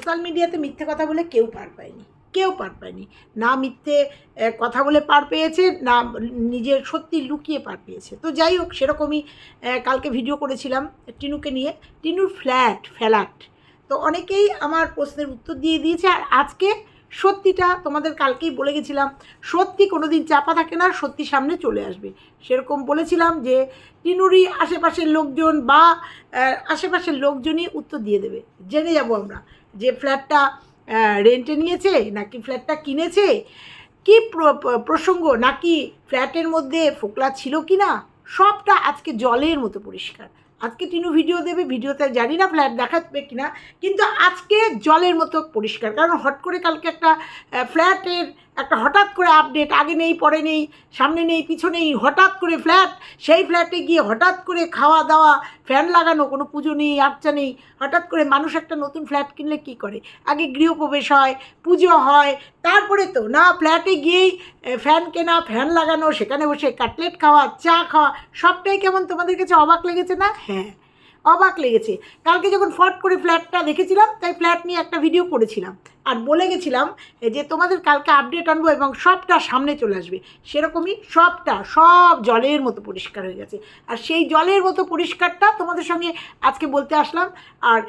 Social মিডিয়াতে মিথ্যে কথা বলে কেউ পার পায়নি, কেউ পার পায়নি। না মিথ্যে কথা বলে পার পেয়েছে, না নিজের সত্যি লুকিয়ে পার পেয়েছে। তো যাই হোক, সেরকমই কালকে ভিডিও করেছিলাম টিনুকে নিয়ে, টিনুর ফ্ল্যাট ফ্ল্যাট। তো অনেকেই আমার প্রশ্নের উত্তর দিয়ে দিয়েছে, আর আজকে সত্যিটা তোমাদের কালকেই বলে গেছিলাম, সত্যি কোনো দিন চাপা থাকে না, সত্যি সামনে চলে আসবে। সেরকম বলেছিলাম যে টিনুরই আশেপাশের লোকজন বা আশেপাশের লোকজনই উত্তর দিয়ে দেবে। জেনে যাব আমরা। যে ফ্ল্যাটটা রেন্টে নিয়েছে নাকি ফ্ল্যাটটা কিনেছে? কি প্র- প্র- প্রসঙ্গ? নাকি ফ্ল্যাটের মধ্যে ফোকলা ছিল কি না সবটা আজকে জলের মতো পরিষ্কার। আজকে তিনি ভিডিও দেবে ভিডিওতে জানি না ফ্ল্যাট দেখাবে কিনা, কিন্তু আজকে জলের মতো পরিষ্কার। কারণ হট করে কালকে একটা ফ্ল্যাটের একটা হঠাৎ করে আপডেট আগে নেই, পরে নেই, সামনে নেই পিছনেই হঠাৎ করে ফ্ল্যাট সেই ফ্ল্যাটে গিয়ে হঠাৎ করে খাওয়া দাওয়া ফ্যান লাগানো, কোনো পুজো নেই, আর্চা নেই, হঠাৎ করে মানুষ একটা নতুন ফ্ল্যাট কিনলে কি করে? আগে গৃহপ্রবেশ হয়, পুজো হয়, তারপরে তো না ফ্ল্যাটে গিয়েই ফ্যান কেনা ফ্যান লাগানো, সেখানে বসে কাটলেট খাওয়া, চা খাওয়া, সবটাই কেমন তোমাদের কাছে অবাক লেগেছে না? হ্যাঁ। অবাক লেগেছে। কালকে যখন ফট করে ফ্ল্যাটটা দেখেছিলাম, তাই ফ্ল্যাট নিয়ে একটা ভিডিও করেছিলাম। আর বলে গেছিলাম যে তোমাদের কালকে আপডেট আনব এবং সবটা সামনে চলে আসবে। সেরকমই সবটা, সব জলের মতো পরিষ্কার হয়ে গেছে। আর সেই জলের মতো পরিষ্কারটা তোমাদের সঙ্গে আজকে বলতে আসলাম। আর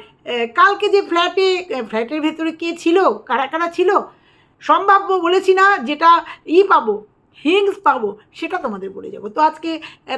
কালকে যে ফ্ল্যাটে ফ্ল্যাটের ভেতরে কে ছিল, কারা কারা ছিল, সম্ভাব্য বলেছি না, যেটা ই পাবো। হিংস পাবো, সেটা তোমাদের বলে যাব। তো আজকে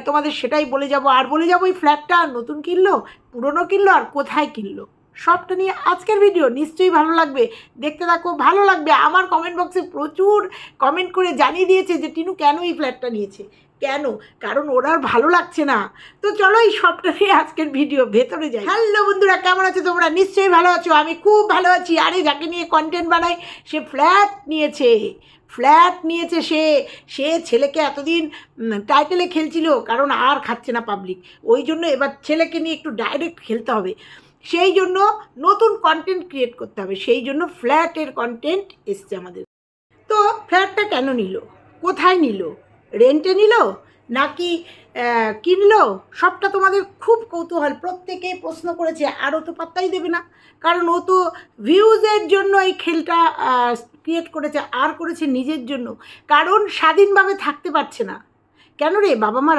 তোমাদের সেটাই বলে যাব। আর বলে যাব এই ফ্ল্যাটটা নতুন কিনলো, পুরনো কিনলো, আর কোথায় কিনলো? সবটা নিয়ে আজকের ভিডিও নিশ্চয়ই ভালো লাগবে। দেখতে থাকো, ভালো লাগবে। আমার কমেন্ট বক্সে প্রচুর কমেন্ট করে জানিয়ে দিয়েছে যে, টিনু, কেন এই ফ্ল্যাটটা নিয়েছে? কেন? কারণ ওরা আর ভালো লাগছে না। তো চলো এই সবটা নিয়ে আজকের ভিডিও ভেতরে যাই। হ্যালো বন্ধুরা, কেমন আছো তোমরা? নিশ্চয়ই ভালো আছো। আমি খুব ভালো আছি। আরে যাকে নিয়ে কন্টেন্ট বানাই, সে ফ্ল্যাট নিয়েছে। ফ্ল্যাট নিয়েছে সে সে ছেলেকে এতদিন টাইটেলে খেলছিল, কারণ আর খাচ্ছে না পাবলিক ওই জন্য এবার ছেলেকে নিয়ে একটু ডাইরেক্ট খেলতে হবে। সেই জন্য নতুন কন্টেন্ট ক্রিয়েট করতে হবে। সেই জন্য ফ্ল্যাটের কন্টেন্ট এসছে আমাদের। তো ফ্ল্যাটটা কেন নিল? কোথায় নিল? রেন্টে নিল? নাকি কিনলো? সবটা তোমাদের খুব কৌতূহল। প্রত্যেকে প্রশ্ন করেছে, আরও তো পাত্তাই দেবে না। কারণ ও তো ভিউজের জন্য এই খেলটা ক্রিয়েট করেছে, আর করেছে নিজের জন্য। কারণ স্বাধীনভাবে থাকতে পারছে না। কেন রে? বাবা মা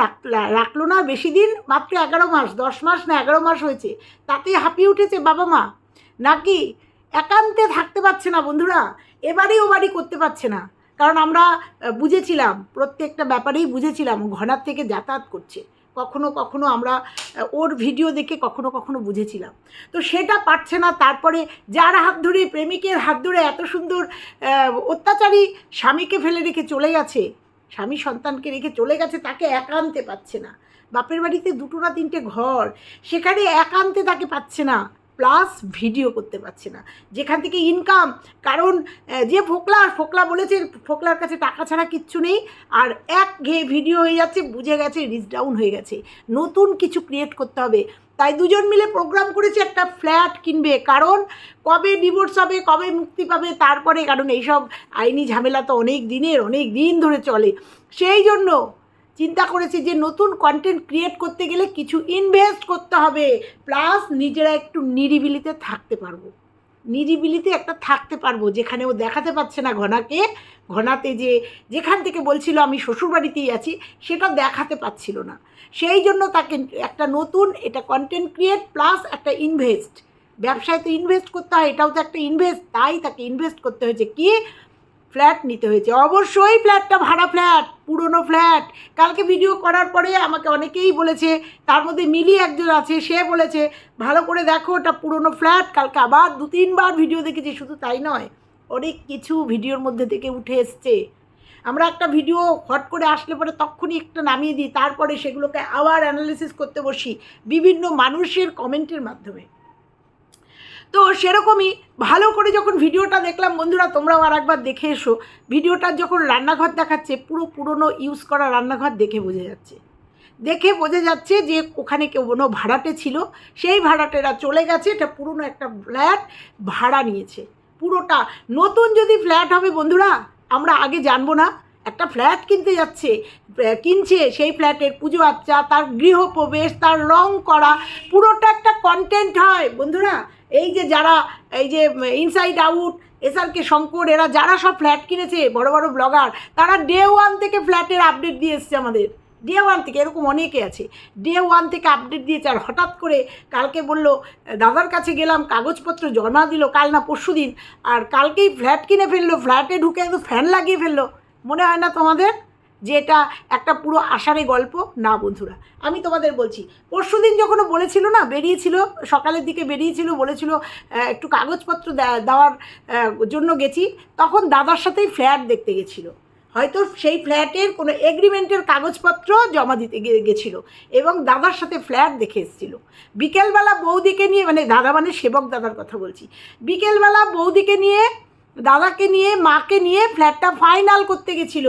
রাখল না বেশি দিন? মাত্র এগারো মাস, দশ মাস না এগারো মাস হয়েছে। তাতে হাঁপিয়ে উঠেছে বাবা মা। নাকি একান্তে থাকতে পারছে না বন্ধুরা? এবারই ও বাড়ি করতে পারছে না। কারণ আমরা বুঝেছিলাম, প্রত্যেকটা ব্যাপারেই বুঝেছিলাম, ঘনার থেকে যাতায়াত করছে। কখনো কখনো আমরা ওর ভিডিও দেখে কখনো কখনো বুঝেছিলাম। তো সেটা পারছে না, তারপরে যার হাত ধরে, প্রেমিকের হাত ধরে এত সুন্দর অত্যাচারী স্বামীকে ফেলে রেখে চলে গেছে, স্বামী সন্তানকে রেখে চলে গেছে, তাকে একান্তে পাচ্ছে না। বাপের বাড়িতে দুটো না তিনটে ঘর, সেখানে একান্তে তাকে পাচ্ছে না। প্লাস ভিডিও করতে পারছে না। যেখান থেকে ইনকাম কারণ যে ফোকলা আর ফোকলা বলেছে, ফোকলার কাছে টাকা ছাড়া কিচ্ছু নেই, আর এক ঘে ভিডিও হয়ে যাচ্ছে, বুঝে গেছে রিচ ডাউন হয়ে গেছে। নতুন কিছু ক্রিয়েট করতে হবে। তাই দুজন মিলে প্রোগ্রাম করেছে, একটা ফ্ল্যাট কিনবে। কারণ, কবে ডিভোর্স হবে, কবে মুক্তি পাবে, তারপরে, কারণ এইসব আইনি ঝামেলা তো অনেক দিনের, অনেক দিন ধরে চলে। সেই জন্য চিন্তা করেছি যে নতুন কন্টেন্ট ক্রিয়েট করতে গেলে কিছু ইনভেস্ট করতে হবে। প্লাস নিজেরা একটু নিরিবিলিতে থাকতে পারব। নিরিবিলিতে একটা থাকতে পারব, যেখানে ও দেখাতে পারছে না ঘনাকে। ঘনাতে যে যেখান থেকে বলছিল আমি শ্বশুরবাড়িতেই আছি, সেটা দেখাতে পাচ্ছিল না। সেই জন্য তাকে একটা নতুন এটা কন্টেন্ট ক্রিয়েট প্লাস একটা ইনভেস্ট ব্যবসায় তো ইনভেস্ট করতে হয়, এটাও তো একটা ইনভেস্ট তাই তাকে ইনভেস্ট করতে হয়েছে। কি? ফ্ল্যাট নিতে হয়েছে। অবশ্যই ফ্ল্যাটটা ভাড়া ফ্ল্যাট, পুরনো ফ্ল্যাট। কালকে ভিডিও করার পরে আমাকে অনেকেই বলেছে, তার মধ্যে মিলি একজন আছে, সে বলেছে, ভালো করে দেখো ওটা পুরনো ফ্ল্যাট, কালকে আবার দু, তিনবার ভিডিও দেখেছি। শুধু তাই নয়, অনেক কিছু ভিডিওর মধ্যে থেকে উঠে এসছে। আমরা একটা ভিডিও হট করে আসলে পরে তখনই একটা নামিয়ে দিই, তারপরে সেগুলোকে আবার অ্যানালিসিস করতে বসি, বিভিন্ন মানুষের কমেন্টের মাধ্যমে। তো সেরকমই ভালো করে যখন ভিডিওটা দেখলাম, বন্ধুরা, তোমরাও আর একবার দেখে এসো। ভিডিওটার যখন রান্নাঘর দেখাচ্ছে, পুরো পুরনো ইউজ করা রান্নাঘর দেখে বোঝা যাচ্ছে। দেখে বোঝা যাচ্ছে যে ওখানে কেউ কোনো ভাড়াটে ছিল। সেই ভাড়াটেরা চলে গেছে, এটা পুরনো একটা ফ্ল্যাট ভাড়া নিয়েছে। পুরোটা নতুন যদি ফ্ল্যাট হবে, বন্ধুরা, আমরা আগে জানব না। একটা ফ্ল্যাট কিনতে যাচ্ছে কিনছে, সেই ফ্ল্যাটের পুজো আচ্চা তার গৃহপ্রবেশ, তার রং করা, পুরোটা একটা কন্টেন্ট হয়, বন্ধুরা। এই যে যারা, এই যে ইনসাইড আউট এসআরকে শঙ্কর এরা যারা সব ফ্ল্যাট কিনেছে, বড় বড় ব্লগার তারা ডে ওয়ান থেকে ফ্ল্যাটের আপডেট দিয়ে এসছে আমাদের। ডে ওয়ান থেকে, এরকম অনেকে আছে। ডে ওয়ান থেকে আপডেট দিয়েছে, আর হঠাৎ করে কালকে বলল, দাদার কাছে গেলাম, কাগজপত্র জমা দিল, কাল না পরশু দিন, আর কালকেই ফ্ল্যাট কিনে ফেলল ফ্ল্যাটে ঢুকে একদম ফ্যান লাগিয়ে ফেলল। মনে হয় না তোমাদের? যে এটা একটা পুরো আষাঢ়ে গল্প। না, বন্ধুরা, আমি তোমাদের বলছি পরশু দিন যখন বলেছিল না, বেরিয়েছিল, সকালের দিকে বেরিয়েছিল, বলেছিল একটু কাগজপত্র দেওয়ার জন্য গেছি, তখন দাদার সাথেই ফ্ল্যাট দেখতে গেছিল। হয়তো সেই ফ্ল্যাটের কোনো এগ্রিমেন্টের কাগজপত্র জমা দিতে গেছিল এবং দাদার সাথে ফ্ল্যাট দেখে এসেছিল। বিকেলবেলা বৌদিকে নিয়ে মানে দাদা মানে সেবক দাদার কথা বলছি, বিকেলবেলা বৌদিকে নিয়ে, দাদাকে নিয়ে, মাকে নিয়ে ফ্ল্যাটটা ফাইনাল করতে গেছিল।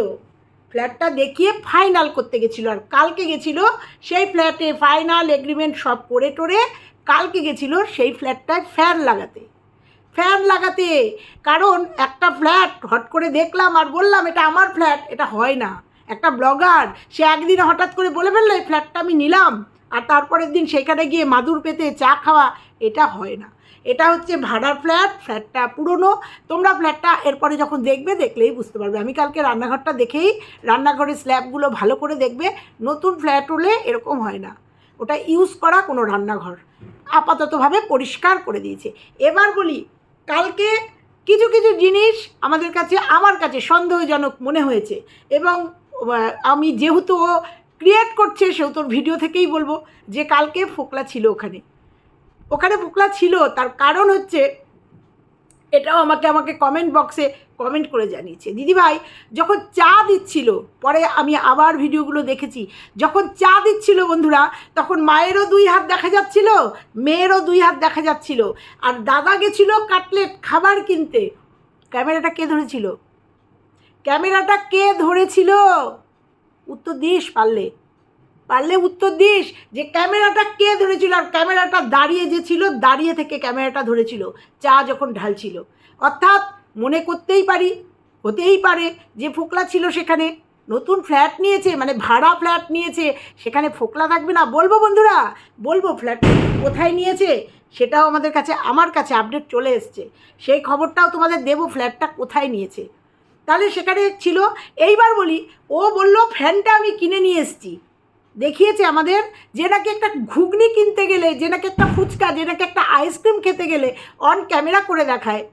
ফ্ল্যাটটা দেখিয়ে ফাইনাল করতে গেছিল। আর কালকে গেছিল সেই ফ্ল্যাটে ফাইনাল এগ্রিমেন্ট সব করে টোরে কালকে গেছিল সেই ফ্ল্যাটটায় ফ্যান লাগাতে। ফ্যান লাগাতে, কারণ একটা ফ্ল্যাট হট করে দেখলাম আর বললাম, এটা আমার ফ্ল্যাট, এটা হয় না। একটা ব্লগার সে একদিন হঠাৎ করে বলে ফেলল, এই ফ্ল্যাটটা আমি নিলাম। আর তারপরের দিন সেখানে গিয়ে মাদুর পেতে চা খাওয়া, এটা হয় না। এটা হচ্ছে ভাড়ার ফ্ল্যাট, ফ্ল্যাটটা পুরনো। তোমরা ফ্ল্যাটটা এরপরে যখন দেখবে, দেখলেই বুঝতে পারবে। আমি কালকে রান্নাঘরটা দেখেই রান্নাঘরের স্ল্যাবগুলো ভালো করে দেখবে, নতুন ফ্ল্যাট হলে এরকম হয় না। ওটা ইউজ করা কোনো রান্নাঘর। আপাততভাবে পরিষ্কার করে দিয়েছে। এবার বলি, কালকে কিছু কিছু জিনিস আমাদের কাছে, আমার কাছে সন্দেহজনক মনে হয়েছে এবং আমি যেহেতু ক্রিয়েট করছে, সেহেতু ভিডিও থেকেই বলব যে কালকে ফোকলা ছিল ওখানে। ওখানে ফোকলা ছিল, তার কারণ হচ্ছে এটাও আমাকে আমাকে কমেন্ট বক্সে কমেন্ট করে জানিয়েছে। দিদিভাই যখন চা দিচ্ছিল, পরে আমি আবার ভিডিওগুলো দেখেছি, যখন চা দিচ্ছিল বন্ধুরা, তখন মায়েরও দুই হাত দেখা যাচ্ছিল, মেয়েরও দুই হাত দেখা যাচ্ছিল। আর দাদা গেছিল কাটলেট খাবার কিনতে। ক্যামেরাটা কে ধরেছিল? ক্যামেরাটা কে ধরেছিল? উত্তর দিস পারলে। পারলে উত্তর দিস যে ক্যামেরাটা কে ধরেছিল আর ক্যামেরাটা দাঁড়িয়ে যে ছিল, দাঁড়িয়ে থেকে ক্যামেরাটা ধরেছিল, চা যখন ঢালছিল। অর্থাৎ মনে করতেই পারি, হতেই পারে যে ফোকলা ছিল সেখানে, নতুন ফ্ল্যাট নিয়েছে মানে ভাড়া ফ্ল্যাট নিয়েছে, সেখানে ফোকলা থাকবে না। বলব বন্ধুরা, বলব ফ্ল্যাট কোথায় নিয়েছে, সেটাও আমাদের কাছে, আমার কাছে আপডেট চলে এসছে। সেই খবরটাও তোমাদের দেবো, ফ্ল্যাটটা কোথায় নিয়েছে। তাহলে সেখানে ছিল, এইবার বলি, ও বলল ফ্যানটা আমি কিনে নিয়ে এসেছি। দেখিয়েছে আমাদের যে নাকি একটা ঘুগনি কিনতে গেলে, যে নাকি একটা ফুচকা, যে নাকি একটা আইসক্রিম খেতে গেলে অন ক্যামেরা করে দেখায়।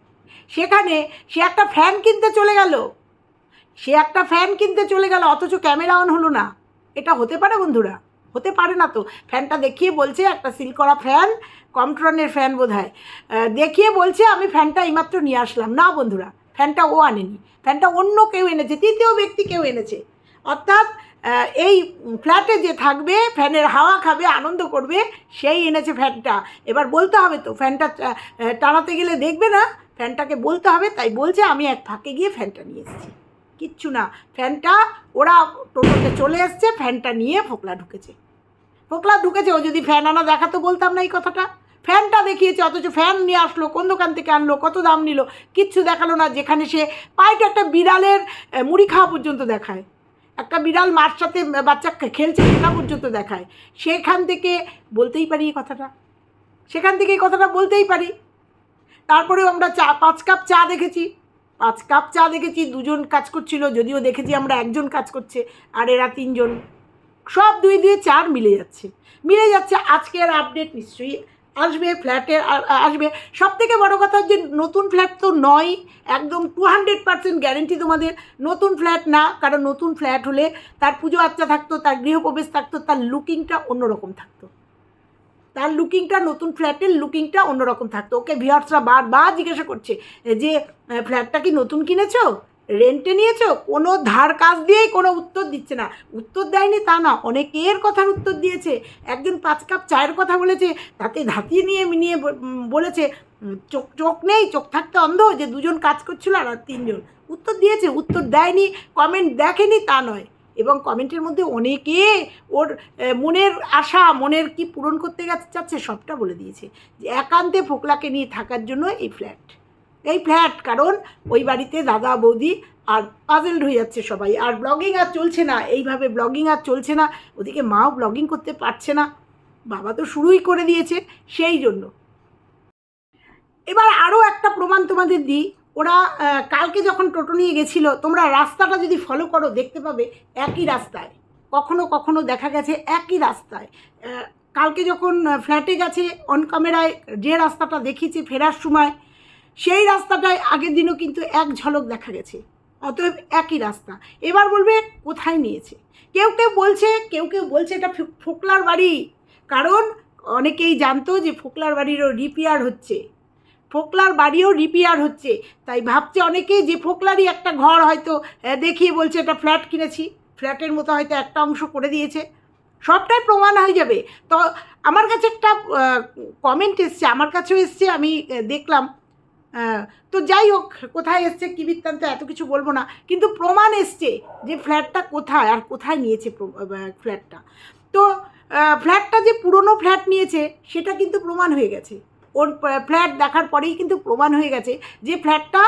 সেখানে সে একটা ফ্যান কিনতে চলে গেল। সে একটা ফ্যান কিনতে চলে গেল, অথচ ক্যামেরা অন হলো না। এটা হতে পারে বন্ধুরা? হতে পারে না তো। ফ্যানটা দেখিয়ে বলছে, একটা সিল করা ফ্যান কমট্রনের ফ্যান বোধ হয় দেখিয়ে বলছে, আমি ফ্যানটা এইমাত্র নিয়ে আসলাম। না বন্ধুরা ফ্যানটা ও আনেনি। ফ্যানটা অন্য কেউ এনেছে, তৃতীয় ব্যক্তি কেউ এনেছে। অর্থাৎ এই ফ্ল্যাটে যে থাকবে, ফ্যানের হাওয়া খাবে, আনন্দ করবে, সেই এনেছে ফ্যানটা। এবার বলতে হবে তো, ফ্যানটা টানাতে গেলে দেখবে না? ফ্যানটাকে বলতে হবে, তাই বলছে, আমি এক ফাঁকে গিয়ে ফ্যানটা নিয়ে এসেছি। কিচ্ছু না। ফ্যানটা, ওরা টোটোতে চলে এসছে, ফ্যানটা নিয়ে ফোকলা ঢুকেছে। ফোকলা ঢুকেছে, ও যদি ফ্যান আনা দেখাতো বলতাম না এই কথাটা। ফ্যানটা দেখিয়েছে, অথচ ফ্যান নিয়ে আসলো, কোন দোকান থেকে আনলো, কত দাম নিল, কিচ্ছু দেখাল না, যেখানে সে পাইটা একটা বিড়ালের মুড়ি খাওয়া পর্যন্ত দেখায়। একটা বিড়াল মার সাথে বাচ্চা খেলছে সেটা পর্যন্ত দেখায়। সেখান থেকে বলতেই পারি এই কথাটা। সেখান থেকে এই কথাটা বলতেই পারি। তারপরেও আমরা চা, পাঁচ কাপ চা দেখেছি। পাঁচ কাপ চা দেখেছি, দুজন কাজ করছিল, যদিও দেখেছি আমরা একজন কাজ করছে আর এরা তিনজন। সব দুই দিয়ে চার মিলে যাচ্ছে। মিলে যাচ্ছে, আজকের আপডেট নিশ্চয়ই আসবে ফ্ল্যাটে আসবে। সব থেকে বড়ো কথা যে নতুন ফ্ল্যাট তো নয়, একদম টু হান্ড্রেড পার্সেন্ট গ্যারেন্টি তোমাদের। নতুন ফ্ল্যাট না, কারণ নতুন ফ্ল্যাট হলে তার পুজো আচ্চা থাকতো, তার গৃহপ্রবেশ থাকতো, তার লুকিংটা অন্যরকম থাকতো। তার লুকিংটা নতুন ফ্ল্যাটের লুকিংটা অন্যরকম থাকতো। ওকে ভিওর্সরা বারবার জিজ্ঞাসা করছে যে ফ্ল্যাটটা কি নতুন কিনেছো? রেন্টে নিয়েছো? কোনো ধার কাজ দিয়েই কোনো উত্তর দিচ্ছে না। উত্তর দেয়নি তা না, অনেকের কথার উত্তর দিয়েছে। একজন পাঁচ কাপ চায়ের কথা বলেছে তাতে ধাতিয়ে নিয়ে নিয়ে বলেছে চোখ চোখ নেই, চোখ থাকতে অন্ধ যে দুজন কাজ করছিল আর তিনজন। উত্তর দিয়েছে, উত্তর দেয়নি কমেন্ট দেখেনি তা নয়। এবং কমেন্টের মধ্যে অনেকে ওর মনের আশা, মনের কি পূরণ করতে চাচ্ছে সবটা বলে দিয়েছে। যে একান্তে ফোকলাকে নিয়ে থাকার জন্য এই ফ্ল্যাট এই ফ্ল্যাট, কারণ ওই বাড়িতে দাদা, বৌদি আর পাজেলড হয়ে যাচ্ছে সবাই। আর ব্লগিং আর চলছে না। এইভাবে ব্লগিং আর চলছে না। ওদিকে মাও ব্লগিং করতে পারছে না। বাবা তো শুরুই করে দিয়েছে সেই জন্য। এবার আরও একটা প্রমাণ তোমাদের দিই। ওরা কালকে যখন টোটো নিয়ে গেছিল, তোমরা রাস্তাটা যদি ফলো করো, দেখতে পাবে একই রাস্তায়। কখনো কখনো দেখা গেছে একই রাস্তায়। কালকে যখন ফ্ল্যাটে গেছে অন ক্যামেরায় যে রাস্তাটা দেখিয়েছে ফেরার সময় সেই রাস্তাটায় আগের দিনও কিন্তু এক ঝলক দেখা গেছে। অতএব একই রাস্তা। এবার বলবে, কোথায় নিয়েছে? কেউ কেউ বলছে, কেউ কেউ বলছে এটা ফোকলার বাড়ি। কারণ অনেকেই জানতো যে ফোকলার বাড়িরও রিপেয়ার হচ্ছে। ফোকলার বাড়িও রিপেয়ার হচ্ছে। তাই ভাবছে অনেকেই যে ফোকলারই একটা ঘর হয়তো দেখিয়ে বলছে, এটা ফ্ল্যাট কিনেছি। ফ্ল্যাটের মতো হয়তো একটা অংশ করে দিয়েছে। সবটাই প্রমাণ হয়ে যাবে। তো আমার কাছে একটা কমেন্ট এসছে, আমার কাছেও এসছে, আমি দেখলাম। তো যাই হোক, কোথায় এসছে, কী বৃত্তান্ত, এত কিছু বলব না। কিন্তু প্রমাণ এসছে যে ফ্ল্যাটটা কোথায় আর কোথায় নিয়েছে ফ্ল্যাটটা। তো ফ্ল্যাটটা যে পুরনো ফ্ল্যাট নিয়েছে, সেটা কিন্তু প্রমাণ হয়ে গেছে। ওর ফ্ল্যাট দেখার পরেই কিন্তু প্রমাণ হয়ে গেছে যে ফ্ল্যাটটা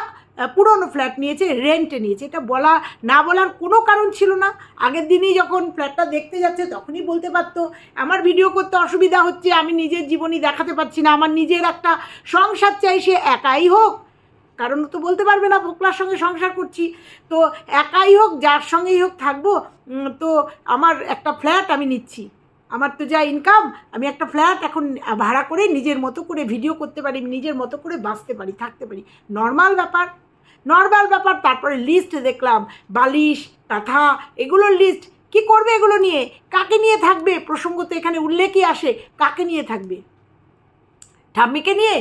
পুরনো ফ্ল্যাট নিয়েছে রেন্টে নিয়েছে। এটা বলা, না বলার কোনো কারণ ছিল না। আগের দিনই যখন ফ্ল্যাটটা দেখতে যাচ্ছে, তখনই বলতে পারতো, আমার ভিডিও করতে অসুবিধা হচ্ছে, আমি নিজের জীবনই দেখাতে পারছি না। আমার নিজের একটা সংসার চাই, সে একাই হোক। কারণ তো বলতে পারবে না, পোকলার সঙ্গে সংসার করছি। তো একাই হোক, যার সঙ্গেই হোক থাকব তো আমার একটা ফ্ল্যাট আমি নিচ্ছি। আমার তো যা ইনকাম আমি একটা ফ্ল্যাট এখন ভাড়া করে নিজের মতো করে ভিডিও করতে পারি, নিজের মতো করে বাঁচতে পারি, থাকতে পারি। নর্মাল ব্যাপার। নর্মাল ব্যাপার, তারপরে লিস্ট দেখলাম, বালিশ কাঁথা এগুলোর লিস্ট কি করবে এগুলো নিয়ে? কাকে নিয়ে থাকবে? প্রসঙ্গ তো এখানে উল্লেখই আসে, কাকে নিয়ে থাকবে? ঠাম্মিকে নিয়ে?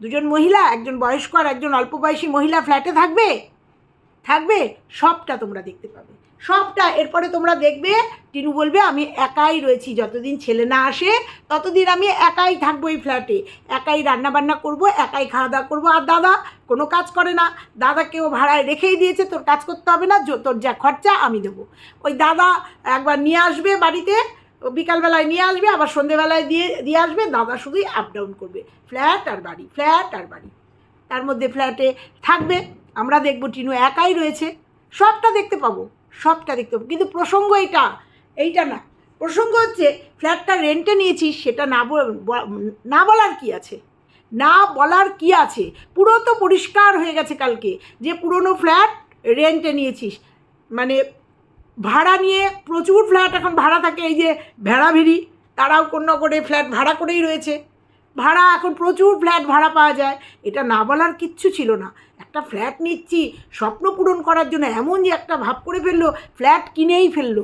দুজন মহিলা, একজন বয়স্ক আর একজন অল্প বয়সী মহিলা ফ্ল্যাটে থাকবে? থাকবে, সবটা তোমরা দেখতে পাবে। সবটা, এরপরে তোমরা দেখবে, টিনু বলবে, আমি একাই রয়েছি, যতদিন ছেলে না আসে, ততদিন আমি একাই থাকব এই ফ্ল্যাটে একাই রান্না বান্না করব, একাই খাওয়া দাওয়া করব। আর দাদা, কোনো কাজ করে না। দাদাকেও ভাড়ায় রেখেই দিয়েছে, তোর কাজ করতে হবে না তোর যা খরচা, আমি দেবো। ওই দাদা একবার নিয়ে আসবে বাড়িতে বিকালবেলায় নিয়ে আসবে, আবার সন্ধেবেলায় দিয়ে দিয়ে আসবে, দাদা শুধুই আপ ডাউন করবে। ফ্ল্যাট আর বাড়ি ফ্ল্যাট আর বাড়ি। তার মধ্যে ফ্ল্যাটে থাকবে। আমরা দেখব টিনু একাই রয়েছে। সবটা দেখতে পাবো, সবটা দেখতে পাবো। কিন্তু প্রসঙ্গ এইটা এইটা না। প্রসঙ্গ হচ্ছে, ফ্ল্যাটটা রেন্টে নিয়েছিস সেটা না না বলার কি আছে? না বলার কি আছে? পুরো তো পরিষ্কার হয়ে গেছে কালকে, যে পুরনো ফ্ল্যাট রেন্টে নিয়েছিস। মানে ভাড়া নিয়ে প্রচুর ফ্ল্যাট এখন ভাড়া থাকে, এই যে ভেড়াভেড়ি, তারাও কোনো করে ফ্ল্যাট ভাড়া করেই রয়েছে। ভাড়া, এখন প্রচুর ফ্ল্যাট ভাড়া পাওয়া যায়। এটা না বলার কিচ্ছু ছিল না। একটা ফ্ল্যাট নিচ্ছি, স্বপ্ন পূরণ করার জন্য এমন যে একটা ভাব করে ফেলল ফ্ল্যাট কিনেই ফেলল।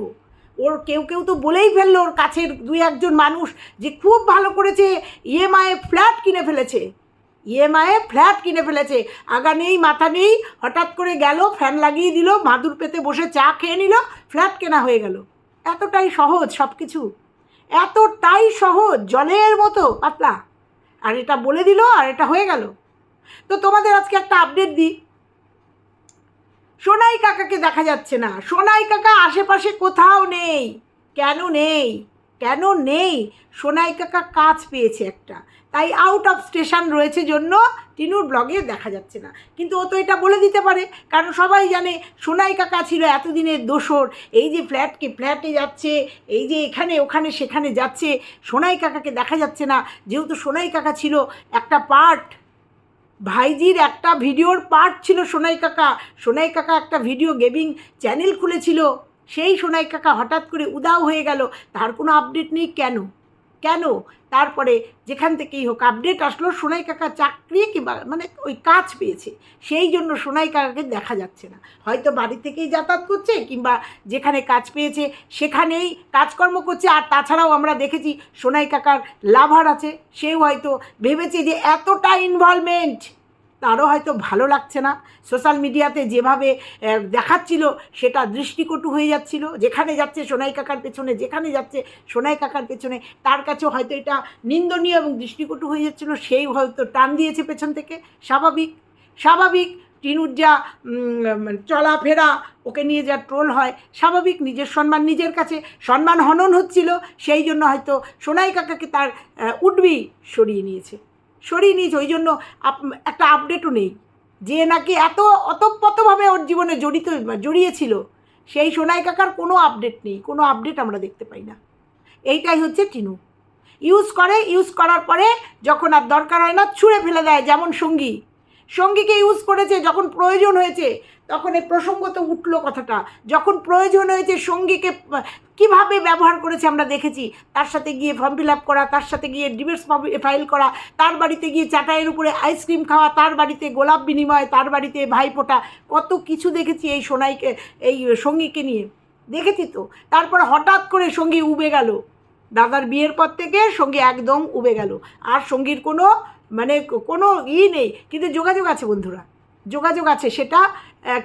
ওর কেউ কেউ তো বলেই ফেলল ওর কাছের দুই একজন মানুষ যে খুব ভালো করেছে ইএমআইয়ে ফ্ল্যাট কিনে ফেলেছে। ইএমআইয়ে ফ্ল্যাট কিনে ফেলেছে। আগা নেই, মাথা নেই, হঠাৎ করে গেল ফ্যান লাগিয়ে দিল, মাদুর পেতে বসে চা খেয়ে নিল ফ্ল্যাট কেনা হয়ে গেল। এতটাই সহজ সব কিছু এতটাই সহজ, জলের মতো, পাতলা। আর এটা বলে দিল, আর এটা হয়ে গেল। তো তোমাদের আজকে একটা আপডেট দিই। সোনাই কাকাকে দেখা যাচ্ছে না। সোনাই কাকা আশেপাশে কোথাও নেই। কেন নেই? কেন নেই? সোনাই কাকা কাজ পেয়েছে একটা। তাই আউট অফ স্টেশন রয়েছে জন্য টিনুর ব্লগে দেখা যাচ্ছে না। কিন্তু ও তো এটা বলে দিতে পারে। কারণ সবাই জানে সোনাই কাকা ছিল এতদিনের দোসর এই যে ফ্ল্যাটকে ফ্ল্যাটে যাচ্ছে, এই যে এখানে, ওখানে, সেখানে যাচ্ছে, সোনাই কাকাকে দেখা যাচ্ছে না। যেহেতু সোনাই কাকা ছিল একটা পার্ট ভাইজির একটা ভিডিওর পার্ট ছিল সোনাই কাকা। সোনাই কাকা একটা ভিডিও গেমিং চ্যানেল খুলেছিল। সেই সোনাই কাকা হঠাৎ করে উদাও হয়ে গেল। তার কোনো আপডেট নেই কেন? কেন? তারপরে যেখান থেকেই হোক আপডেট আসলো, সোনাই কাকা চাকরি কিংবা মানে ওই কাজ পেয়েছে। সেই জন্য সোনাই কাকাকে দেখা যাচ্ছে না। হয়তো বাড়ি থেকেই যাতায়াত করছে কিংবা যেখানে কাজ পেয়েছে সেখানেই কাজকর্ম করছে। আর তাছাড়াও আমরা দেখেছি সোনাই কাকার লাভার আছে। সেও হয়তো ভেবেছে যে এতটা ইনভলভমেন্ট তারও হয়তো ভালো লাগছে না। সোশ্যাল মিডিয়াতে যেভাবে দেখাচ্ছিল, সেটা দৃষ্টিকটু হয়ে যাচ্ছিল। যেখানে যাচ্ছে সোনাই কাকার পেছনে, যেখানে যাচ্ছে সোনাই কাকার পেছনে, তার কাছেও হয়তো এটা নিন্দনীয় এবং দৃষ্টিকটু হয়ে যাচ্ছিল। সেই হয়তো টান দিয়েছে পেছন থেকে। স্বাভাবিক স্বাভাবিক টিনুর যা চলাফেরা, ওকে নিয়ে যা ট্রোল হয়, স্বাভাবিক নিজের সম্মান নিজের কাছে, সম্মান হনন হচ্ছিল, সেই জন্য হয়তো সোনাই কাকাকে তার উডবি সরিয়ে নিয়েছে। সরিয়ে নিয়েছে, ওই জন্য একটা আপডেটও নেই। যে নাকি এত অতপ্রতভাবে ওর জীবনে জড়িত, জড়িয়েছিল, সেই সোনাই কাকার কোনো আপডেট নেই, কোনো আপডেট আমরা দেখতে পাই না। এইটাই হচ্ছে টিনু। ইউজ করে ইউজ করার পরে যখন আর দরকার হয় না, ছুঁড়ে ফেলে দেয়, যেমন সঙ্গী। সঙ্গীকে ইউজ করেছে, যখন প্রয়োজন হয়েছে, তখন এই প্রসঙ্গ তো উঠল কথাটা। যখন প্রয়োজন হয়েছে সঙ্গীকে কীভাবে ব্যবহার করেছে আমরা দেখেছি। তার সাথে গিয়ে ফর্ম ফিল আপ করা, তার সাথে গিয়ে ডিভোর্স ফাইল করা, তার বাড়িতে গিয়ে চাটাইয়ের উপরে আইসক্রিম খাওয়া, তার বাড়িতে গোলাপ বিনিময়, তার বাড়িতে ভাইফোঁটা, কত কিছু দেখেছি এই সোনাইকে, এই সঙ্গীকে নিয়ে। দেখেছি তো? তারপর হঠাৎ করে সঙ্গী উবে গেল। দাদার বিয়ের পর থেকে সঙ্গী একদম উবে গেল। আর সঙ্গীর কোনো মানে কোনো ই নেই। কিন্তু যোগাযোগ আছে বন্ধুরা। যোগাযোগ আছে। সেটা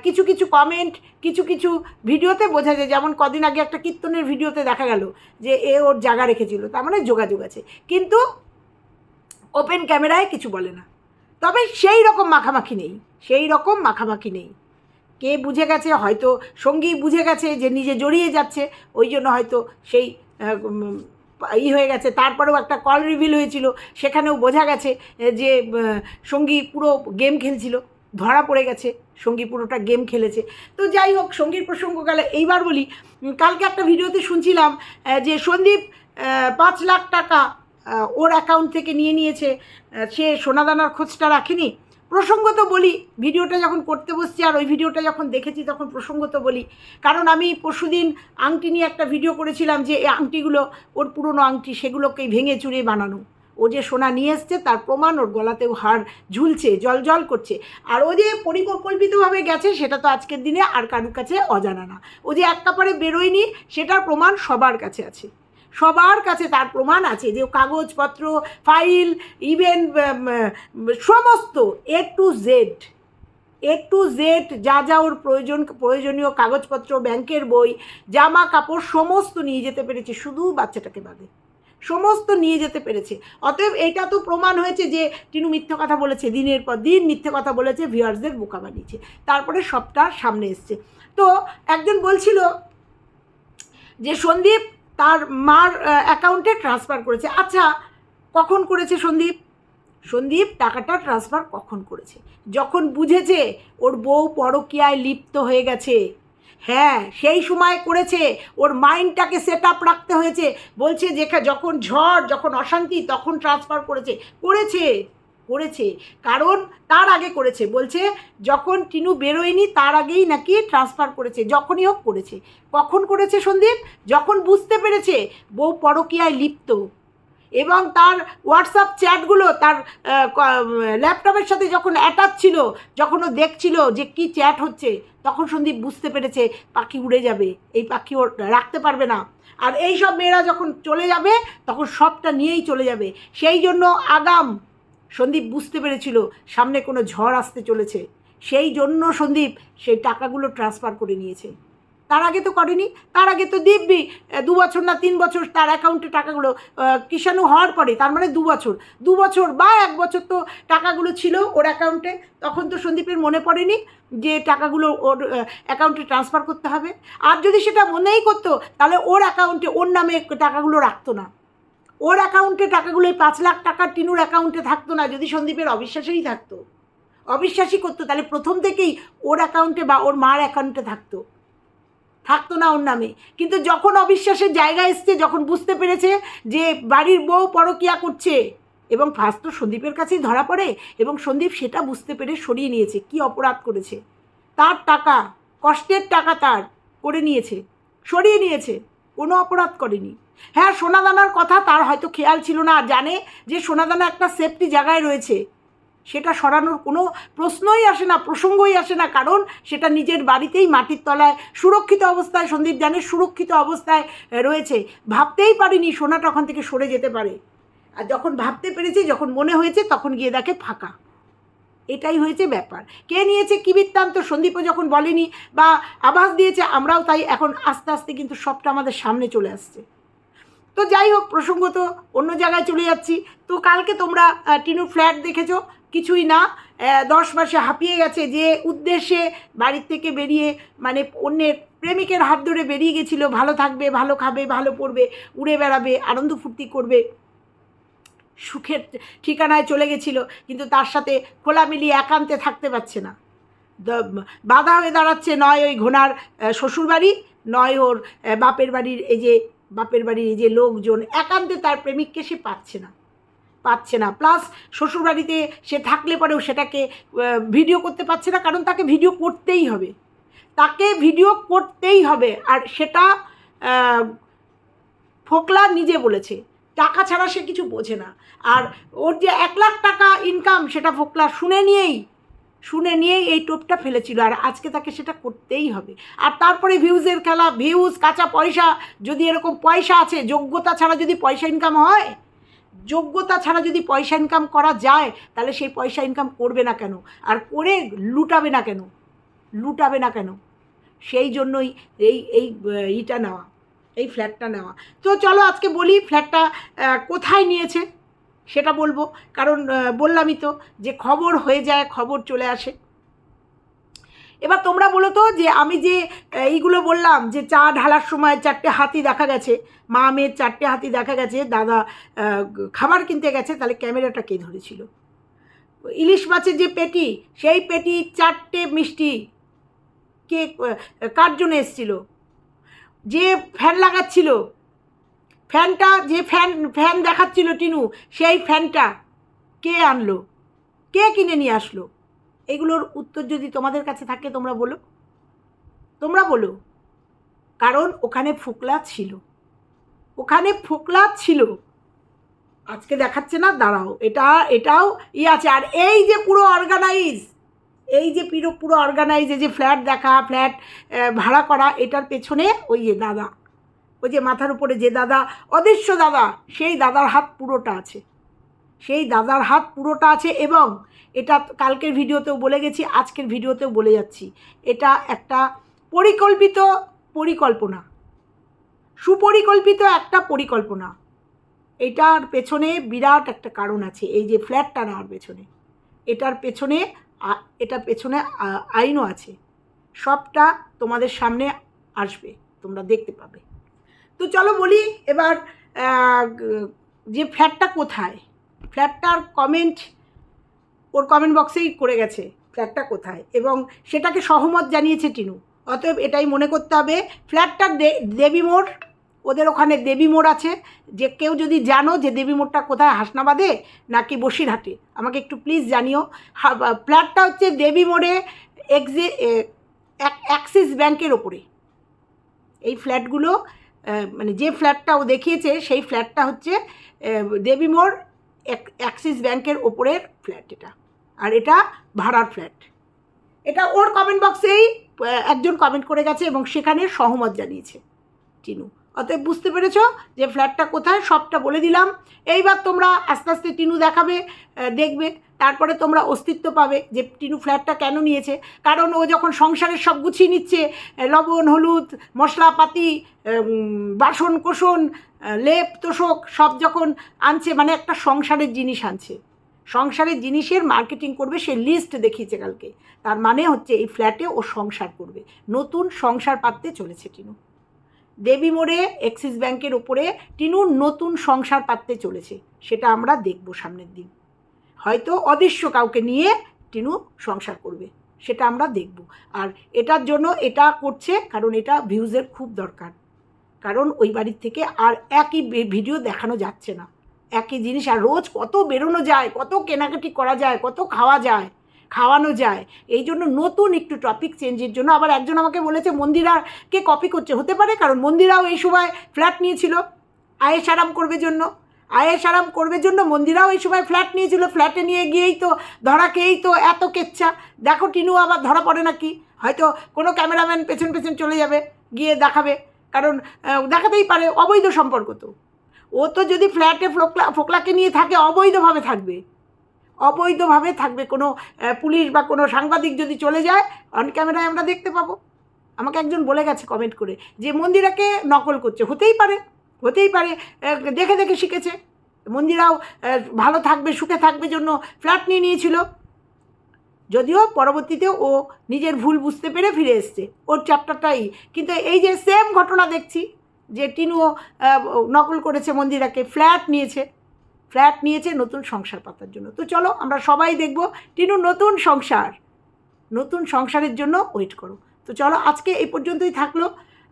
কিছু কিছু কমেন্ট কিছু কিছু ভিডিওতে বোঝা যায়। যেমন কদিন আগে একটা কীর্তনের ভিডিওতে দেখা গেল যে এ ওর জায়গা রেখেছিল। তার মানে যোগাযোগ আছে। কিন্তু ওপেন ক্যামেরায় কিছু বলে না। তবে সেই রকম মাখামাখি নেই। সেই রকম মাখামাখি নেই। কে বুঝে গেছে? হয়তো সঙ্গী বুঝে গেছে যে নিজে জড়িয়ে যাচ্ছে। ওই জন্য হয়তো সেই ই হয়ে গেছে। তারপরেও একটা কল রিভিল হয়েছিল। সেখানেও বোঝা গেছে যে সঙ্গী পুরো গেম খেলছিল। ধরা পড়ে গেছে। সঙ্গী পুরোটা গেম খেলেছে। তো যাই হোক, সঙ্গীর প্রসঙ্গ গেলে এইবার বলি কালকে একটা ভিডিওতে শুনছিলাম যে সন্দীপ পাঁচ লাখ টাকা ওর অ্যাকাউন্ট থেকে নিয়ে নিয়েছে। সে সোনাদানার খোঁজটা রাখেনি। প্রসঙ্গত বলি, ভিডিওটা যখন করতে বসছি আর ওই ভিডিওটা যখন দেখেছি তখন প্রসঙ্গত বলি। কারণ আমি পরশুদিন আংটি নিয়ে একটা ভিডিও করেছিলাম যে এই আংটিগুলো, ওর পুরনো আংটি, সেগুলোকেই ভেঙে চুরে বানানো। ও যে সোনা নিয়ে এসছে, তার প্রমাণ ওর গলাতেও হার ঝুলছে জল জল করছে। আর ও যে পরিকল্পিতভাবে গেছে, সেটা তো আজকের দিনে আর কারুর কাছে অজানা না। ও যে এক কাপড়ে বেরোয়নি, সেটার প্রমাণ সবার কাছে আছে। সবার কাছে তার প্রমাণ আছে যে কাগজপত্র, ফাইল ইভেন সমস্ত A to Z A to Z যা যা ওর প্রয়োজন, প্রয়োজনীয় কাগজপত্র, ব্যাংকের বই, জামা কাপড় সমস্ত নিয়ে যেতে পেরেছে, শুধু বাচ্চাটাকে বাদে। সমস্ত নিয়ে যেতে পেরেছে। অতএব এটা তো প্রমাণ হয়েছে যে টিনু মিথ্যে কথা বলেছে, দিনের পর দিন মিথ্যে কথা বলেছে ভিউয়ার্সদের বোকা বানিয়েছে। তারপরে সবটা সামনে এসছে। তো একজন বলছিল যে, সন্দীপ তার মার অ্যাকাউন্টে ট্রান্সফার করেছে। আচ্ছা কখন করেছে সন্দীপ? সন্দীপ, টাকাটা ট্রান্সফার কখন করেছে? যখন বুঝেছে ওর বউ পরকিয়ায় লিপ্ত হয়ে গেছে। হ্যাঁ সেই সময় করেছে। ওর মাইন্ডটাকে সেট আপ রাখতে হয়েছে। বলছে যে, যখন ঝড়, যখন অশান্তি, তখন ট্রান্সফার করেছে। করেছে। করেছে, কারণ তার আগে করেছে। বলছে, যখন টিনু বেরোয়নি, তার আগেই নাকি ট্রান্সফার করেছে, যখনই হোক করেছে। কখন করেছে সন্দীপ? যখন বুঝতে পেরেছে, বউ পরকীয়ায় লিপ্ত। এবং তার হোয়াটসঅ্যাপ চ্যাটগুলো তার ল্যাপটপের সাথে যখন অ্যাটাচ ছিল, যখন ও দেখছিল যে কি চ্যাট হচ্ছে, তখন সন্দীপ বুঝতে পেরেছে, পাখি উড়ে যাবে, এই পাখি ওর রাখতে পারবে না। আর এই সব মেয়েরা যখন চলে যাবে, তখন সবটা নিয়েই চলে যাবে। সেই জন্য আগাম সন্দীপ বুঝতে পেরেছিল সামনে কোনো ঝড় আসতে চলেছে। সেই জন্য সন্দীপ সেই টাকাগুলো ট্রান্সফার করে নিয়েছে। তার আগে তো করেনি, তার আগে তো দিব্যি দু বছর না তিন বছর তার অ্যাকাউন্টে টাকাগুলো কিষাণু হওয়ার পরে, তার মানে দু বছর দু বছর বা এক বছর তো টাকাগুলো ছিল ওর অ্যাকাউন্টে তখন তো সন্দীপের মনে পড়েনি যে টাকাগুলো ওর অ্যাকাউন্টে ট্রান্সফার করতে হবে। আর যদি সেটা মনেই করতো, তাহলে ওর অ্যাকাউন্টে ওর নামে টাকাগুলো রাখতো না। ওর অ্যাকাউন্টে টাকাগুলো এই পাঁচ লাখ টাকা টিনুর অ্যাকাউন্টে থাকতো না, যদি সন্দীপের অবিশ্বাসেই থাকতো। অবিশ্বাসই করতো, তাহলে প্রথম থেকেই ওর অ্যাকাউন্টে বা ওর মার অ্যাকাউন্টে থাকতো। থাকতো না ওর নামে। কিন্তু যখন অবিশ্বাসের জায়গা এসছে, যখন বুঝতে পেরেছে যে বাড়ির বউ পরকিয়া করছে, এবং ফার্স্ট তো সন্দীপের কাছেই ধরা পড়ে, এবং সন্দীপ সেটা বুঝতে পেরে সরিয়ে নিয়েছে, কি অপরাধ করেছে। তার টাকা, কষ্টের টাকা তার করে নিয়েছে, সরিয়ে নিয়েছে, কোনো অপরাধ করেনি। হ্যাঁ সোনাদানার কথা তার হয়তো খেয়াল ছিল না, আর জানে যে সোনাদানা একটা সেফটি জায়গায় রয়েছে। সেটা সরানোর কোনো প্রশ্নই আসে না, প্রসঙ্গই আসে না, কারণ সেটা নিজের বাড়িতেই মাটির তলায় সুরক্ষিত অবস্থায়, সন্দীপ জানে সুরক্ষিত অবস্থায় রয়েছে। ভাবতেই পারিনি সোনাটা ওখান থেকে সরে যেতে পারে। আর যখন ভাবতে পেরেছি, যখন মনে হয়েছে, তখন গিয়ে দেখে ফাঁকা। এটাই হয়েছে ব্যাপার। কে নিয়েছে, কী বৃত্তান্ত, সন্দীপও যখন বলেনি বা আভাস দিয়েছে, আমরাও তাই এখন আস্তে আস্তে কিন্তু সবটা আমাদের সামনে চলে আসছে। তো যাই হোক, প্রসঙ্গত অন্য জায়গায় চলে যাচ্ছি। তো কালকে তোমরা টিনু ফ্ল্যাট দেখেছ? কিছুই না। দশ মাসে হাঁপিয়ে গেছে যে উদ্দেশ্যে বাড়ির থেকে বেরিয়ে মানে অন্যের প্রেমিকের হাত ধরে বেরিয়ে গেছিল, ভালো থাকবে, ভালো খাবে, ভালো পড়বে, উড়ে বেড়াবে, আনন্দ ফুর্তি করবে। সুখের ঠিকানায় চলে গেছিল, কিন্তু তার সাথে খোলামিলি একান্তে থাকতে পারছে না। বাধা হয়ে দাঁড়াচ্ছে নয় ওই ঘোনার শ্বশুরবাড়ি, নয় ওর বাপের বাড়ির এই যে বাপের বাড়ির এই যে লোকজন, একান্তে তার প্রেমিককে সে পাচ্ছে না পাচ্ছে না। প্লাস শ্বশুরবাড়িতে সে থাকলে পরেও সেটাকে ভিডিও করতে পারছে না, কারণ তাকে ভিডিও করতেই হবে। তাকে ভিডিও করতেই হবে, আর সেটা ফোকলা নিজে বলেছে। টাকা ছাড়া সে কিছু বোঝে না। আর ওর যে এক লাখ টাকা ইনকাম সেটা ফোকলা শুনে নিয়েই শুনে নিয়েই এই টোপটা ফেলেছিল আর আজকে তাকে সেটা করতেই হবে। আর তারপরে ভিউজের খেলা, ভিউজ, কাঁচা পয়সা, যদি এরকম পয়সা আছে, যোগ্যতা ছাড়া যদি পয়সা ইনকাম হয়, যোগ্যতা ছাড়া যদি পয়সা ইনকাম করা যায়, তাহলে সেই পয়সা ইনকাম করবে না কেন? আর করে লুটাবে না কেন? লুটাবে না কেন? সেই জন্যই এই এই ইটা নেওয়া, এই ফ্ল্যাটটা নেওয়া। তো চলো আজকে বলি ফ্ল্যাটটা কোথায় নিয়েছে? সেটা বলব। কারণ বললামই তো যে খবর হয়ে যায়, খবর চলে আসে। এবার তোমরা বলো তো যে আমি যে এইগুলো বললাম যে চা ঢালার সময় চারটে হাতি দেখা গেছে, মা মেয়ের চারটে হাতি দেখা গেছে, দাদা খাবার কিনতে গেছে, তাহলে ক্যামেরাটা কে ধরেছিল? ইলিশ মাছের যে পেটি, সেই পেটি চারটে মিষ্টি কে কার জন্য এসছিল? যে ফ্যান লাগাচ্ছিল ফ্যানটা, যে ফ্যান ফ্যান দেখাচ্ছিল টিনু, সেই ফ্যানটা কে আনলো? কে কিনে নিয়ে আসলো? এগুলোর উত্তর যদি তোমাদের কাছে থাকে, তোমরা বলো। তোমরা বলো। কারণ ওখানে ফোকলা ছিল। ওখানে ফোকলা ছিল। আজকে দেখাচ্ছে না, দাঁড়াও। এটা, এটাও ই আছে। আর এই যে পুরো অর্গানাইজ, এই যে পুরো পুরো অর্গানাইজ যে ফ্ল্যাট দেখা, ফ্ল্যাট ভাড়া করা, এটার পেছনে ওই যে দাদা ওই যে মাথার উপরে যে দাদা, অদৃশ্য দাদা, সেই দাদার হাত পুরোটা আছে। সেই দাদার হাত পুরোটা আছে এবং এটা কালকের ভিডিওতেও বলে গেছি, আজকের ভিডিওতেও বলে যাচ্ছি। এটা একটা পরিকল্পিত পরিকল্পনা। সুপরিকল্পিত একটা পরিকল্পনা। এটার পেছনে বিরাট একটা কারণ আছে, এই যে ফ্ল্যাটটা নেওয়ার পেছনে। এটার পেছনে এটার পেছনে আইনও আছে। সবটা তোমাদের সামনে আসবে, তোমরা দেখতে পাবে। তো চলো বলি, এবার যে ফ্ল্যাটটা কোথায়? ফ্ল্যাটটার কমেন্ট ওর কমেন্ট বক্সেই করে গেছে ফ্ল্যাটটা কোথায়? এবং সেটাকে সহমত জানিয়েছে টিনু। অতএব এটাই মনে করতে হবে ফ্ল্যাটটা দেবী মোড়, ওদের ওখানে দেবী মোড় আছে। যে কেউ যদি জানো যে দেবী মোড়টা কোথায়, হাসনাবাদে নাকি বসিরহাটে, আমাকে একটু প্লিজ জানিও। ফ্ল্যাটটা হচ্ছে দেবী মোড়ে এক্সি অ্যাক্সিস ব্যাংকের ওপরে। এই ফ্ল্যাটগুলো মানে যে ফ্ল্যাটটা ও দেখিয়েছে সেই ফ্ল্যাটটা হচ্ছে আহ, দেবী মোড় এক- অ্যাক্সিস ব্যাংকের ওপরের ফ্ল্যাট এটা। আর এটা ভাড়ার ফ্ল্যাট। এটা ওর কমেন্ট বক্সেই একজন কমেন্ট করে গেছে এবং সেখানে সহমত জানিয়েছে টিনু। অতএব বুঝতে পেরেছ যে ফ্ল্যাটটা কোথায় সবটা বলে দিলাম। এইবার তোমরা আস্তে আস্তে টিনু দেখাবে দেখবে। তারপরে তোমরা অস্তিত্ব পাবে যে টিনু ফ্ল্যাটটা কেন নিয়েছে। কারণ ও যখন সংসারের সব গুছিয়ে নিচ্ছে লবণ হলুদ মশলাপাতি বাসন আহ, লেপ তোষক সব যখন আনছে মানে একটা সংসারের জিনিস আনছে। সংসারের জিনিসের মার্কেটিং করবে সে লিস্ট দেখিয়েছে কালকে। তার মানে হচ্ছে এই ফ্ল্যাটে ও সংসার করবে। নতুন সংসার পাততে চলেছে টিনু। দেবী মোড়ে এক্সিস ব্যাংকের ওপরে টিনুর নতুন সংসার পাততে চলেছে। সেটা আমরা দেখব সামনের দিন। হয়তো অদৃশ্য কাউকে নিয়ে টিনু সংসার করবে, সেটা আমরা দেখব। আর এটার জন্য এটা করছে কারণ এটা ভিউজের খুব দরকার। কারণ ওই বাড়ির থেকে আর একই ভিডিও দেখানো যাচ্ছে না। একই জিনিস আর রোজ কত বেরোনো যায়, কত কেনাকাটি করা যায়, কত খাওয়া যায়, খাওয়ানো যায়। এই জন্য নতুন একটু টপিক চেঞ্জের জন্য আবার একজন আমাকে বলেছে মন্দিরাকে কপি করছে? হতে পারে, কারণ মন্দিরাও এই সময় ফ্ল্যাট নিয়েছিল। আয়েস আরাম করবে জন্য। আয়েস আরাম করবে জন্য মন্দিরাও এই সময় ফ্ল্যাট নিয়েছিল ফ্ল্যাটে নিয়ে গিয়েই তো ধরা খেয়েই তো এত কেচ্ছা। দেখো টিনু আবার ধরা পড়ে নাকি? হয়তো কোনো ক্যামেরাম্যান পেছন পেছন চলে যাবে, গিয়ে দেখাবে। কারণ দেখাতেই পারে, অবৈধ সম্পর্ক তো। ও তো যদি ফ্ল্যাটে ফোকলা, ফোকলাকে নিয়ে থাকে, অবৈধভাবে থাকবে। অবৈধভাবে থাকবে। কোনো পুলিশ বা কোনো সাংবাদিক যদি চলে যায় অন ক্যামেরায় আমরা দেখতে পাবো। আমাকে একজন বলে গেছে কমেন্ট করে যে মন্দিরাকে নকল করছে। হতেই পারে। হতেই পারে দেখে দেখে শিখেছে। মন্দিরাও ভালো থাকবে, সুখে থাকবে জন্য ফ্ল্যাট নিয়ে নিয়েছিল। যদিও পরবর্তীতে ও নিজের ভুল বুঝতে পেরে ফিরে এসছে, ওর চ্যাপ্টারটাই কিন্তু এই যে সেম ঘটনা দেখছি, যে টিনুও নকল করেছে মন্দিরাকে, ফ্ল্যাট নিয়েছে। ফ্ল্যাট নিয়েছে নতুন সংসার পাতার জন্য। তো চলো আমরা সবাই দেখব টিনু নতুন সংসার। নতুন সংসারের জন্য ওয়েট করো। তো চলো আজকে এই পর্যন্তই থাকল।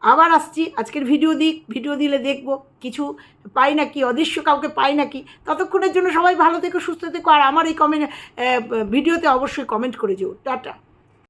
আবার আসছি, আজকের ভিডিও দিক, ভিডিও দিলে দেখব কিছু পাই নাকি, অদৃশ্য কাউকে পাই নাকি। ততক্ষণের জন্য সবাই ভালো থেকো, সুস্থ থেকো, আর আমার এই কমেন্ট ভিডিওতে অবশ্যই কমেন্ট করে যেও। টাটা।